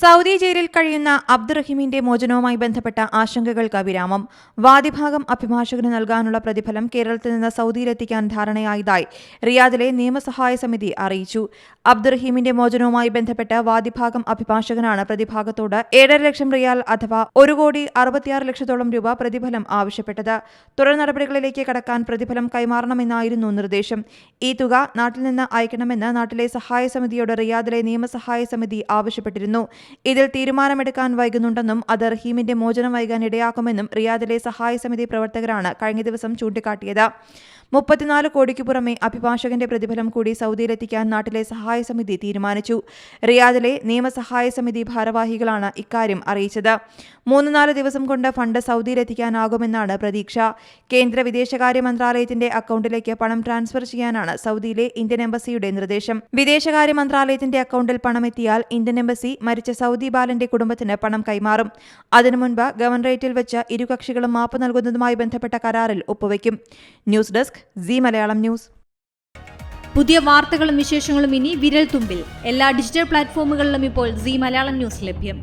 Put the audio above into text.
Saudi ജയിലിൽ കഴിയുന്ന അബ്ദുറഹിമിന്റെ മോചനവുമായി ബന്ധപ്പെട്ട ആശങ്കകൾക്ക് വിരാമം. വാദിഭാഗം അഭിഭാഷകന് നൽകാനുള്ള പ്രതിഫലം കേരളത്തിൽ നിന്ന് സൗദിയിലെത്തിക്കാൻ ധാരണയായതായി റിയാദിലെ നിയമസഹായ സമിതി അറിയിച്ചു. അബ്ദുറഹീമിന്റെ മോചനവുമായി ബന്ധപ്പെട്ട് വാദിഭാഗം അഭിഭാഷകനാണ് പ്രതിഭാഗത്തോട് ഏഴര ലക്ഷം റിയാൽ അഥവാ ഒരു കോടി അറുപത്തിയാറ് ലക്ഷത്തോളം രൂപ പ്രതിഫലം ആവശ്യപ്പെട്ടത്. തുടർ നടപടികളിലേക്ക് കടക്കാൻ പ്രതിഫലം കൈമാറണമെന്നായിരുന്നു നിർദ്ദേശം. ഈ തുക നാട്ടിൽ നിന്ന് അയക്കണമെന്ന് നാട്ടിലെ സഹായ സമിതിയോട് റിയാദിലെ നിയമസഹായ സമിതി ആവശ്യപ്പെട്ടിരുന്നു. ഇതിൽ തീരുമാനമെടുക്കാൻ വൈകുന്നുണ്ടെന്നും അത് റഹീമിന്റെ മോചനം വൈകാൻ ഇടയാക്കുമെന്നും റിയാദിലെ സഹായ സമിതി പ്രവർത്തകരാണ് കഴിഞ്ഞ ദിവസം ചൂണ്ടിക്കാട്ടിയത്. മുപ്പത്തിനാല് കോടിക്ക് പുറമെ അഭിഭാഷകന്റെ പ്രതിഫലം കൂടി സൗദിയിലെത്തിക്കാൻ നാട്ടിലെ സഹായ സമിതി തീരുമാനിച്ചു. റിയാദിലെ നിയമസഹായ സമിതി ഭാരവാഹികളാണ് ഇക്കാര്യം അറിയിച്ചത്. മൂന്ന് നാല് ദിവസം കൊണ്ട് ഫണ്ട് സൗദിയിലെത്തിക്കാനാകുമെന്നാണ് പ്രതീക്ഷ. കേന്ദ്ര വിദേശകാര്യ മന്ത്രാലയത്തിന്റെ അക്കൗണ്ടിലേക്ക് പണം ട്രാൻസ്ഫർ ചെയ്യാനാണ് സൗദിയിലെ ഇന്ത്യൻ എംബസിയുടെ നിർദ്ദേശം. വിദേശകാര്യ മന്ത്രാലയത്തിന്റെ അക്കൗണ്ടിൽ പണമെത്തിയാൽ ഇന്ത്യൻ എംബസി മരിച്ച സൗദി ബാലന്റെ കുടുംബത്തിന് പണം കൈമാറും. അതിനു മുൻപ് ഗവർണറേറ്റിൽ വെച്ച് ഇരുകക്ഷികളും മാപ്പ് നൽകുന്നതുമായി ബന്ധപ്പെട്ട കരാറിൽ ഒപ്പുവയ്ക്കും news desk C Malayalam news. പുതിയ വാർത്തകളും വിശേഷങ്ങളും ഇനി വിരൽ തുമ്പിൽ. എല്ലാ ഡിജിറ്റൽ പ്ലാറ്റ്ഫോമുകളിലും ഇപ്പോൾ സി മലയാളം ന്യൂസ് ലഭ്യം.